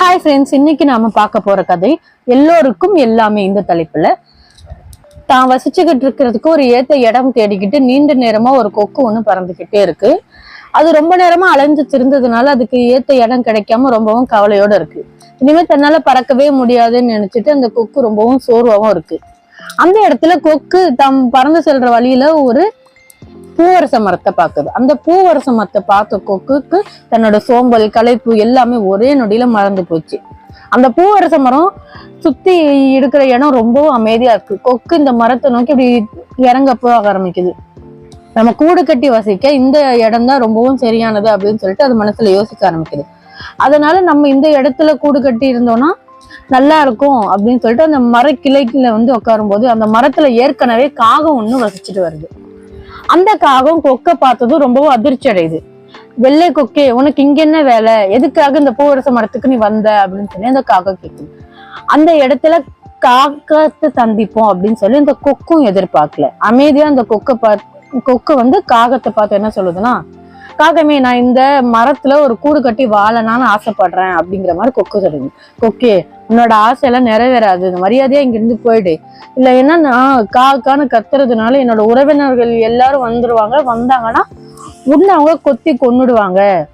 Hi friends இன்னைக்கு நாம பார்க்க போற கதை எல்லோருக்கும் எல்லாமே இந்த தலைப்புல. தான் வசிச்சுக்கிட்டு இருக்கிறதுக்கு ஒரு ஏத்த இடம் தேடிக்கிட்டு நீண்ட நேரமா ஒரு கொக்கு ஒன்று பறந்துகிட்டே இருக்கு. அது ரொம்ப நேரமா அலைஞ்சு திருந்ததுனால அதுக்கு ஏத்த இடம் கிடைக்காம ரொம்பவும் கவலையோட இருக்கு. இனிமே தன்னால பறக்கவே முடியாதுன்னு நினைச்சிட்டு அந்த கொக்கு ரொம்பவும் சோர்வாகவும் இருக்கு. அந்த இடத்துல கொக்கு தாம் பறந்து செல்ற வழியில ஒரு பூவரச மரத்தை பார்க்குது. அந்த பூவரச மரத்தை பார்த்த கொக்குக்கு தன்னோட சோம்பல் களைப்பு எல்லாமே ஒரே நொடியில மறந்து போச்சு. அந்த பூவரச மரம் சுத்தி இருக்கிற இடம் ரொம்பவும் அமைதியா இருக்கு. கொக்கு இந்த மரத்தை நோக்கி இப்படி இறங்க போக ஆரம்பிக்குது. நம்ம கூடு கட்டி வசிக்க இந்த இடம் தான் ரொம்பவும் சரியானது அப்படின்னு சொல்லிட்டு அது மனசுல யோசிக்க ஆரம்பிக்குது. அதனால நம்ம இந்த இடத்துல கூடு கட்டி இருந்தோம்னா நல்லா இருக்கும் அப்படின்னு சொல்லிட்டு அந்த மர கிளைக்குல வந்து உட்காரும்போது அந்த மரத்துல ஏற்கனவே காகம் ஒண்ணு வசிச்சுட்டு வருது. அந்த காகம் கொக்கை பார்த்ததும் ரொம்பவும் அதிர்ச்சி அடையுது. வெள்ளை கொக்கே உனக்கு இங்க என்ன வேலை? எதுக்காக இந்த பூவரச மரத்துக்கு நீ வந்த? அப்படின்னு சொல்லி அந்த காகம் கேக்குது. அந்த இடத்துல காக்கத்தை சந்திப்போம் அப்படின்னு சொல்லி இந்த கொக்கும் எதிர்பார்க்கல. அமைதியா அந்த கொக்கை பார்த்து கொக்கு வந்து காகத்தை பார்த்து என்ன சொல்லுதுன்னா காகமே நான் இந்த மரத்துல ஒரு கூடு கட்டி வாழலான்னு ஆசைப்படுறேன் அப்படிங்கிற மாதிரி கொக்கு சொல்லுது. கொக்கே உன்னோட ஆசையெல்லாம் நிறைவேறாது. இந்த மரியாதையா இங்க இருந்து போயிடு. இல்ல என்னன்னா காக்கான்னு கத்துறதுனால என்னோட உறவினர்கள் எல்லாரும் வந்துருவாங்க. வந்தாங்கன்னா உன்னை அவங்க கொத்தி கொன்னுடுவாங்க.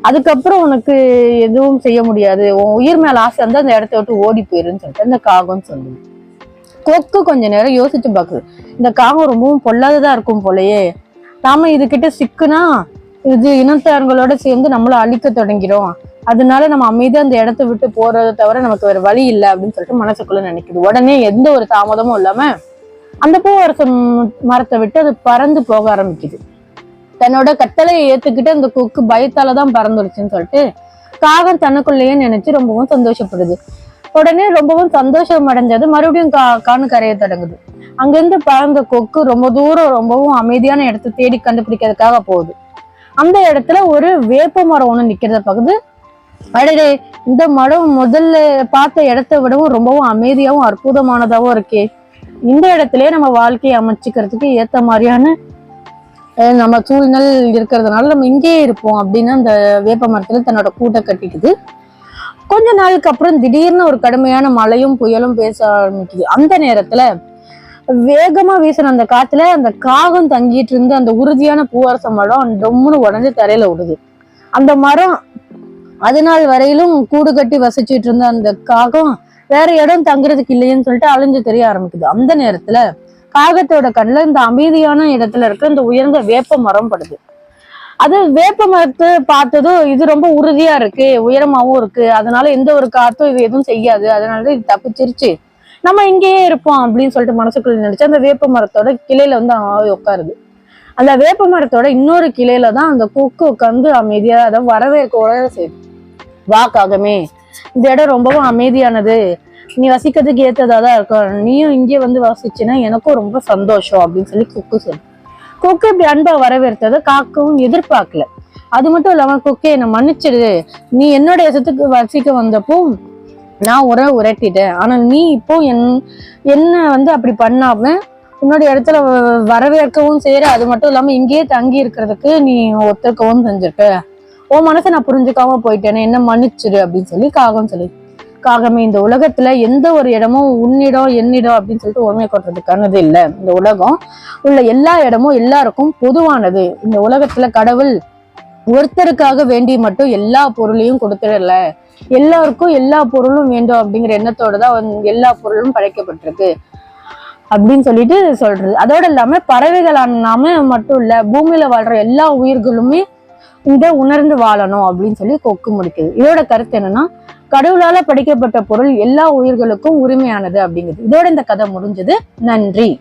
அதுக்கப்புறம் உனக்கு எதுவும் செய்ய முடியாது. உன் உயிர் மேல ஆசை இருந்தா அந்த இடத்த விட்டு ஓடி போயிருன்னு சொல்லிட்டு அந்த காகம் சொல்லுது. கொக்கு கொஞ்ச நேரம் யோசிச்சு பாக்குது. இந்த காகம் ரொம்பவும் பொல்லாததா இருக்கும் போலயே. நாம இதுகிட்ட சிக்குனா இது இனத்தார்களோட சேர்ந்து நம்மள அழிக்க தொடங்கிடும் அதனால நம்ம அமைதியா அந்த இடத்த விட்டு போறதை தவிர நமக்கு வேற வழி இல்லை அப்படின்னு சொல்லிட்டு மனசுக்குள்ள நினைக்குது. உடனே எந்த ஒரு தாமதமும் இல்லாம அந்த பூவரசம் மரத்தை விட்டு அது பறந்து போக ஆரம்பிக்குது. தன்னோட கட்டளையை ஏத்துக்கிட்டு அந்த கொக்கு பயத்தாலதான் பறந்துருச்சுன்னு சொல்லிட்டு காகம் தனக்குள்ளேயே நினைச்சு ரொம்பவும் சந்தோஷப்படுது. உடனே ரொம்பவும் சந்தோஷம் அடைஞ்சது மறுபடியும் கா காணு கரைய தொடங்குது. அங்கிருந்து பறந்த கொக்கு ரொம்ப தூரம் ரொம்பவும் அமைதியான இடத்த தேடி கண்டுபிடிக்கிறதுக்காக போகுது. அந்த இடத்துல ஒரு வேப்ப மரம் ஒண்ணு நிக்கிறத பகுது அடடே இந்த மரம் முதல்ல பார்த்த இடத்த விடவும் ரொம்பவும் அமைதியாவும் அற்புதமானதாகவும் இருக்கே. இந்த இடத்துலயே நம்ம வாழ்க்கையை அமைச்சுக்கிறதுக்கு ஏத்த மாதிரியான நம்ம சூழ்நிலை இருக்கிறதுனால நம்ம இங்கேயே இருப்போம் அப்படின்னு அந்த வேப்ப மரத்துல தன்னோட கூட்டை கட்டிக்குது. கொஞ்ச நாளுக்கு அப்புறம் திடீர்னு ஒரு கடுமையான மழையும் புயலும் பேச ஆரம்பிக்குது. அந்த நேரத்துல வேகமா வீசின அந்த காத்துல அந்த காகம் தங்கிட்டு இருந்த அந்த உறுதியான பூவரச மரம் டொம்முன்னு உடஞ்சு தரையில விடுது அந்த மரம் அதனால் வரையிலும் கூடு கட்டி வசிச்சுட்டு இருந்த அந்த காகம் வேற இடம் தங்குறதுக்கு இல்லையேன்னு சொல்லிட்டு அழிஞ்சு தெரிய ஆரம்பிக்குது. அந்த நேரத்துல காகத்தோட கண்ணுல இந்த அமைதியான இடத்துல இருக்க இந்த உயர்ந்த வேப்ப மரம் படுது. அது வேப்ப மரத்தை பார்த்ததும் இது ரொம்ப உறுதியா இருக்கு உயரமாவும் இருக்கு. அதனால எந்த ஒரு காத்தும் இது எதுவும் செய்யாது. அதனாலதான் இது தப்பிச்சிருச்சு. நம்ம இங்கேயே இருப்போம் அப்படின்னு சொல்லிட்டு மனசுக்குள்ள நினைச்சு அந்த வேப்ப மரத்தோட கிளையில வந்து ஆவி உட்காருது. அந்த வேப்ப மரத்தோட இன்னொரு கிளையில தான் அந்த கொக்கு உட்காந்து அமைதியா அதை வரவேற்க செய்யுது. வாக்காகமே இந்த இடம் ரொம்பவும் அமைதியானது. நீ வசிக்கிறதுக்கு ஏத்ததா தான் இருக்கும். நீயும் இங்கே வந்து வசிச்சுன்னா எனக்கும் ரொம்ப சந்தோஷம் அப்படின்னு சொல்லி கொக்கு சொல்லு கொக்கு இப்படி அன்பா வரவேற்றதை காக்கவும் எதிர்பார்க்கல. அது மட்டும் இல்லாம கொக்கே என்னை மன்னிச்சிடு. நீ என்னோட இடத்துக்கு வசிக்க வந்தப்போ நான் உர உரட்டிட்டேன். ஆனால் நீ இப்போ என் என்ன வந்து அப்படி பண்ணாம உன்னோட இடத்துல வ- வரவேற்கவும் செய்யற. அது மட்டும் இல்லாம இங்கேயே தங்கி இருக்கிறதுக்கு நீ ஒத்துக்கவும் செஞ்சிருக்க. உன் மனசை நான் புரிஞ்சுக்காம போயிட்டேனே. என்ன மன்னிச்சிடு அப்படின்னு சொல்லி காகம் சொல்லி காகமே இந்த உலகத்துல எந்த ஒரு இடமும் உன்னிடம் என்னிடம் அப்படின்னு சொல்லிட்டு உண்மை கொட்டுறதுக்கானது இல்லை. இந்த உலகம் உள்ள எல்லா இடமும் எல்லாருக்கும் பொதுவானது. இந்த உலகத்துல கடவுள் ஒருத்தருக்காக வேண்டி மட்டும் எல்லா பொருளையும் கொடுத்துடல. எல்லாருக்கும் எல்லா பொருளும் வேண்டும் அப்படிங்கிற எண்ணத்தோட தான் வந்து எல்லா பொருளும் படைக்கப்பட்டிருக்கு. அப்படின்னு சொல்லிட்டு சொல்றது. அதோட இல்லாம பறவைகளான நாம மட்டும் இல்ல பூமியில வாழ்ற எல்லா உயிர்களுமே இதை உணர்ந்து வாழணும் அப்படின்னு சொல்லி கொக்கு முடிக்குது. இதோட கருத்து என்னன்னா கடவுளால படைக்கப்பட்ட பொருள் எல்லா உயிர்களுக்கும் உரிமையானது அப்படிங்கிறது இதோட இந்த கதை முடிஞ்சது. நன்றி.